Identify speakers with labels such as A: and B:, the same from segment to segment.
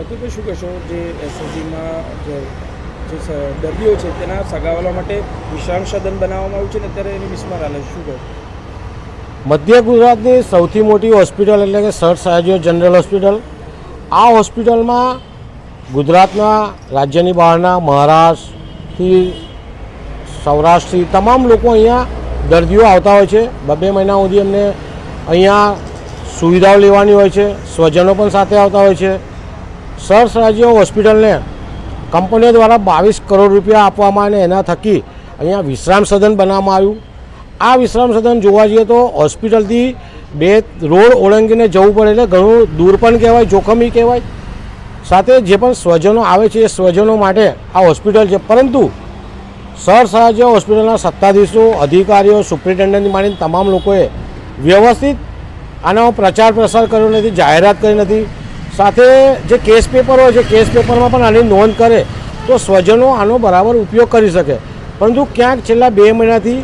A: અતુલભાઈ શું કહેશો, જે એસએસજીમાં જે જે દર્દીઓ છે, તેના સગાવવા માટે વિશ્રામ સદન બનાવવામાં આવ્યું છે ને અત્યારે એની બિસ્માર હાલે શું કહો?
B: મધ્ય ગુજરાતની સૌથી મોટી હોસ્પિટલ એટલે કે સર સયાજીઓ જનરલ હોસ્પિટલ. આ હોસ્પિટલમાં ગુજરાતના, રાજ્યની બહારના મહારાષ્ટ્રથી સૌરાષ્ટ્રથી તમામ લોકો અહીંયા દર્દીઓ આવતા હોય છે. બબે મહિના સુધી એમને અહીંયા સુવિધાઓ લેવાની હોય છે, સ્વજનો પણ સાથે આવતા હોય છે. સર રાજ્ય હોસ્પિટલને કંપનીઓ દ્વારા બાવીસ કરોડ રૂપિયા આપવામાં અને એના થકી અહીંયા વિશ્રામ સદન બનાવવામાં આવ્યું. આ વિશ્રામ સદન જોવા જઈએ તો હોસ્પિટલથી બે રોડ ઓળંગીને જવું પડે એટલે ઘણું દૂર પણ કહેવાય, જોખમી કહેવાય. સાથે જે પણ સ્વજનો આવે છે એ સ્વજનો માટે આ હોસ્પિટલ છે. પરંતુ સર સહાજ્ય હોસ્પિટલના સત્તાધીશો, અધિકારીઓ સુપ્રિન્ટેન્ડન્ટથી માંડીને તમામ લોકોએ વ્યવસ્થિત આનો પ્રચાર પ્રસાર કર્યો નથી, જાહેરાત કરી નથી. સાથે જે કેસ પેપર હોય છે, કેસ પેપરમાં પણ આની નોંધ કરે તો સ્વજનો આનો બરાબર ઉપયોગ કરી શકે. પરંતુ ક્યાંક છેલ્લા બે મહિનાથી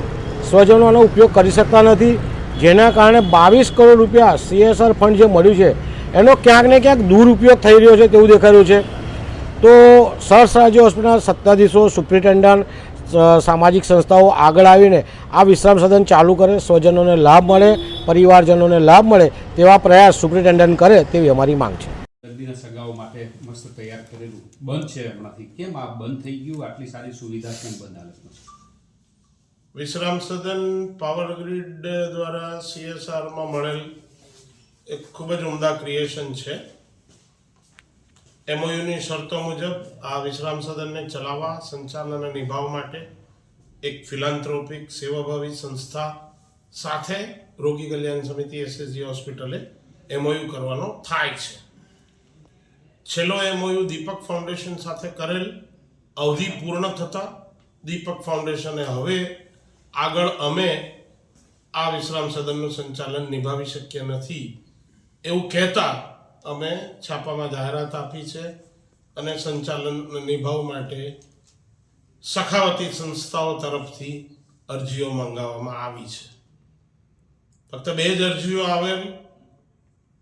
B: સ્વજનો આનો ઉપયોગ કરી શકતા નથી. જેના કારણે બાવીસ કરોડ રૂપિયા સીએસઆર ફંડ જે મળ્યું છે, એનો ક્યાંક ને ક્યાંક દુરુપયોગ થઈ રહ્યો છે તેવું દેખાઈ રહ્યું છે. તો સરસ રાજ્ય હોસ્પિટલના સત્તાધીશો સુપ્રિન્ટેન્ડન્ટ સામાજિક સંસ્થાઓ આગળ આવીને આ વિશ્રામ સદન ચાલુ કરે સ્વજનોને લાભ મળે પરિવારજનોને લાભ મળે તેવા પ્રયાસ સુપ્રિન્ટેન્ડન્ટ કરે તેવી અમારી માંગ છે.
C: દર્દીના સગાઓ માટે મસ્ત તૈયાર કરેલું બંધ છે હમણાંથી. કેમ આ બંધ થઈ ગયું? આટલી સારી સુવિધા કેમ બંધ હાલતમાં
D: વિશ્રામ સદન પાવર ગ્રીડ દ્વારા સીએસઆરમાં મળેલ એક ખૂબ જ ઉમદા ક્રિએશન છે. એમઓયુની શરતો મુજબ આ વિશ્રામ સદનને ચલાવવા, સંચાલન અને નિભાવવા માટે એક ફિલાન્થ્રોપિક સેવાભાવી સંસ્થા સાથે રોગી કલ્યાણ સમિતિ એસએસજી હોસ્પિટલે એમઓયુ કરવાનો થાય છે. છેલ્લો એમઓયુ દીપક ફાઉન્ડેશન સાથે કરેલ અવધિ પૂર્ણ થતાં દીપક ફાઉન્ડેશને હવે આગળ અમે આ વિશ્રામ સદનનું સંચાલન નિભાવી શક્ય નથી એવું કહેતા અમે છાપામાં જાહેરાત આપી છે અને સંચાલન નિભાવ માટે સખાવતી સંસ્થાઓ તરફથી અરજીઓ મંગાવવામાં આવી છે. ફક્ત બે જ અરજીઓ આવેલ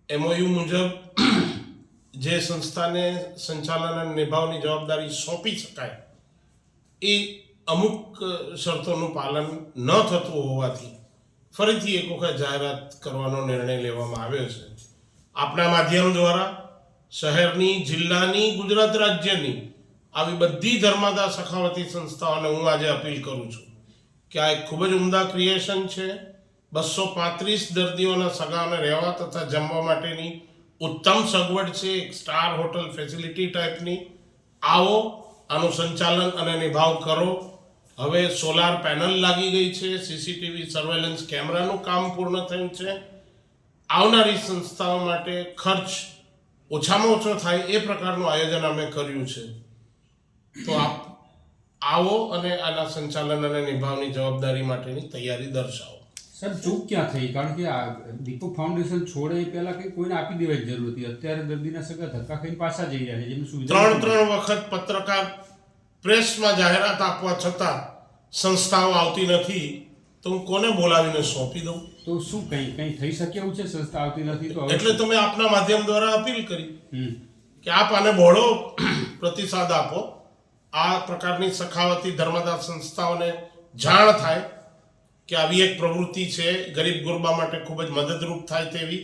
D: એમઓયુ મુજબ જે સંસ્થાને સંચાલન અને નિભાવની જવાબદારી સોંપી શકાય, એ અમુક શરતોનું પાલન ન થતું હોવાથી ફરીથી એક વખત જાહેરાત કરવાનો નિર્ણય લેવામાં આવ્યો છે. આપણા માધ્યમ દ્વારા શહેરની, જિલ્લાની, ગુજરાત રાજ્યની આવી બધી ધર્માદા સખાવતી સંસ્થાઓને હું આજે અપીલ કરું છું કે આ એક ખૂબ જ ઉમદા ક્રિએશન છે. બસો પાંત્રીસ દર્દીઓના સગાને રહેવા તથા જમવા માટેની ઉત્તમ સગવડ છે. એક સ્ટાર હોટલ ફેસિલિટી ટાઈપની આવો, આનું સંચાલન અને નિભાવ કરો. હવે સોલાર પેનલ લાગી ગઈ છે. સીસીટીવી સર્વેલન્સ કેમેરાનું કામ પૂર્ણ થયું છે. આવનારી સંસ્થાઓ માટે ખર્ચ ઓછામાં ઓછો થાય એ પ્રકારનું આયોજન અમે કર્યું છે. તો આપ આવો અને આના સંચાલન અને નિભાવની જવાબદારી માટેની તૈયારી દર્શાવો.
C: સાહેબ ચૂક ક્યાં થઈ? કારણ કે આ દીપક ફાઉન્ડેશન છોડે એ પહેલા કંઈ કોઈને આપી દેવાની જરૂર હતી. અત્યારે દર્દીના સગા ધક્કા ખાઈને પાછા જઈ રહ્યા છે જેમની સુવિધા
D: ત્રણ ત્રણ વખત પત્રકાર પ્રેસમાં જાહેરાત આપવા છતાં સંસ્થાઓ આવતી નથી. તો હું કોને બોલાવીને સોંપી દઉં?
C: તો શું કંઈ કંઈ થઈ શકે એવું છે? સંસ્થા આવતી નથી તો
D: એટલે તમે આપના માધ્યમ દ્વારા અપીલ કરી. કે આપ આને બહોળો પ્રતિસાદ આપો. આ પ્રકારની સખાવતી ધર્મદાસ સંસ્થાઓને જાણ થાય કે આવી એક પ્રવૃત્તિ છે ગરીબ ગુરબા માટે ખૂબ જ મદદરૂપ થાય તેવી.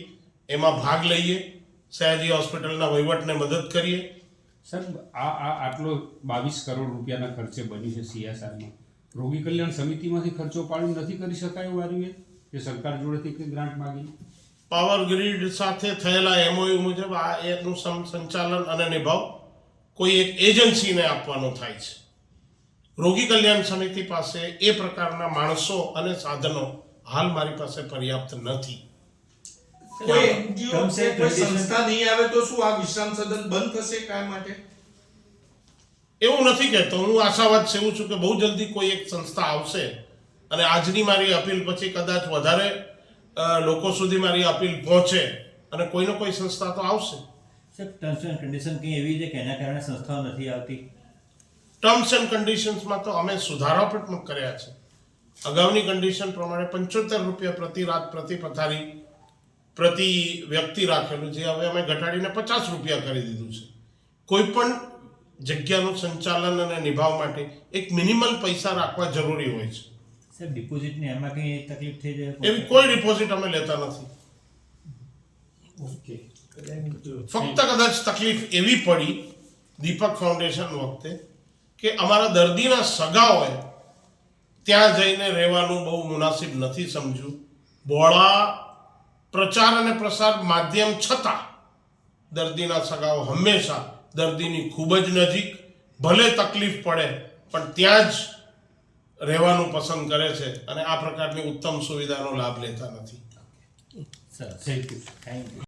D: એમાં ભાગ લઈએ સયાજી હોસ્પિટલના વહીવટને મદદ કરીએ.
C: સર આ આ આટલો બાવીસ કરોડ રૂપિયાના ખર્ચે બન્યું છે સીએસઆરમાં રોગી કલ્યાણ સમિતિમાંથી ખર્ચો પાડી નથી કરી શકાય એવું આવ્યું કે સરકાર જોડેથી કંઈ ગ્રાન્ટ માગી.
D: પાવર ગ્રીડ સાથે થયેલા એમઓયુ મુજબ આ એનું સંચાલન અને નિભાવ કોઈ એક એજન્સીને આપવાનો થાય છે. રોગી કલ્યાણ સમિતિ પાસે એ પ્રકારના માણસો અને સાધનો હાલ મારી પાસે પર્યાપ્ત નથી.
E: કોઈ એનજીઓ કોઈ સંસ્થા નહીં આવે તો શું આ વિશ્રામ સદન બંધ થશે કાય માટે?
D: એવું નથી કહેતો હું આશાવાદ સેવું છું કે બહુ જલ્દી કોઈ એક સંસ્થા આવશે. અને આજની મારી અપીલ પછી કદાચ વધારે લોકો સુધી મારી અપીલ પહોંચે અને કોઈનો કોઈ સંસ્થા તો આવશે.
F: ટર્મ્સ એન્ડ કન્ડિશન કંઈ એવી છે કે એના કારણે સંસ્થાઓ નથી આવતી?
D: ટર્મ્સ એન્ડ કન્ડિશન્સમાં તો અમે સુધારા પણ કર્યા છે. અગાઉની કન્ડિશન પ્રમાણે પંચોતેર રૂપિયા પ્રતિ રાત પ્રતિ પથારી પ્રતિ વ્યક્તિ રાખેલું જે હવે અમે ઘટાડીને પચાસ રૂપિયા કરી દીધું છે. કોઈ પણ જગ્યાનું સંચાલન અને નિભાવ માટે એક મિનિમલ પૈસા રાખવા જરૂરી હોય છે.
F: સર ડિપોઝિટની એમાં કંઈ તકલીફ થઈ જાય?
D: એવી કોઈ ડિપોઝિટ અમે લેતા નથી.
C: ઓકે.
D: ફક્ત કદાચ તકલીફ એવી પડી દીપક ફાઉન્ડેશન વખતે કે અમારા દર્દીના સગાઓએ ત્યાં જઈને રહેવાનું બહુ મુનાસિબ નથી સમજ્યું. બોળા પ્રચાર અને પ્રસાર માધ્યમ છતાં દર્દીના સગાઓ હંમેશા દર્દીની ખૂબ જ નજીક, ભલે તકલીફ પડે, પણ ત્યાં જ રહેવાનું પસંદ કરે છે અને આ પ્રકારની ઉત્તમ સુવિધાનો લાભ લેતા નથી.
F: Sir
C: thank you
F: thank you